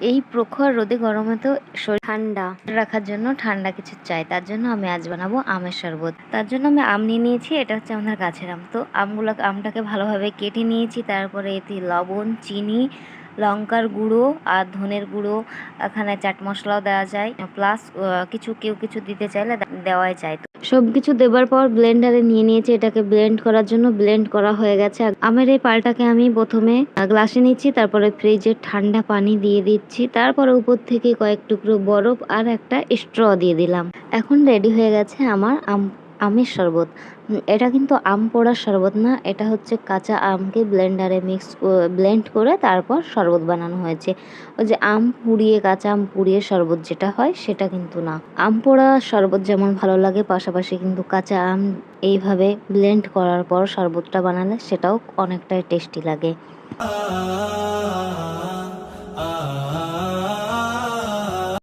এই প্রখর রোদে গরমে তো শরীর ঠান্ডা। রাখার জন্য ঠান্ডা কিছু চাই, তার জন্য আমি আজ বানাবো আমের শরবত। তার জন্য আমি আম নিয়ে নিয়েছি, এটা হচ্ছে আমাদের গাছের আম। তো আমগুলো আমটাকে ভালোভাবে কেটে নিয়েছি, তারপরে এতে লবণ, চিনি লঙ্কার গুঁড়ো আর ধনের গুঁড়ো, এখানে চাট মশলাও দেওয়া যায়। প্লাস কিছু কেউ কিছু দিতে চাইলে দেওয়াই যায়। সব কিছু দেবার পর ব্লেন্ডারে নিয়ে নিয়েছি এটাকে ব্লেন্ড করার জন্য। ব্লেন্ড করা হয়ে গেছে। আমের এই পালটাকে আমি প্রথমে গ্লাসে নিচ্ছি, তারপরে ফ্রিজে ঠান্ডা পানি দিয়ে দিচ্ছি। তারপরে উপর থেকে কয়েক টুকরো বরফ আর একটা স্ট্র দিয়ে দিলাম। এখন রেডি হয়ে গেছে আমার আম আমের শরবত। এটা কিন্তু আম পোড়ার শরবত না, এটা হচ্ছে কাঁচা আমকে ব্লেন্ডারে মিক্স ব্লেন্ড করে তারপর শরবত বানানো হয়েছে। ওই যে আম পুড়িয়ে, কাঁচা আম পুড়িয়ে শরবত যেটা হয়, সেটা কিন্তু না। আম পোড়া শরবত যেমন ভালো লাগে, পাশাপাশি কিন্তু কাঁচা আম এইভাবে ব্লেন্ড করার পর শরবতটা বানালে সেটাও অনেকটাই টেস্টি লাগে।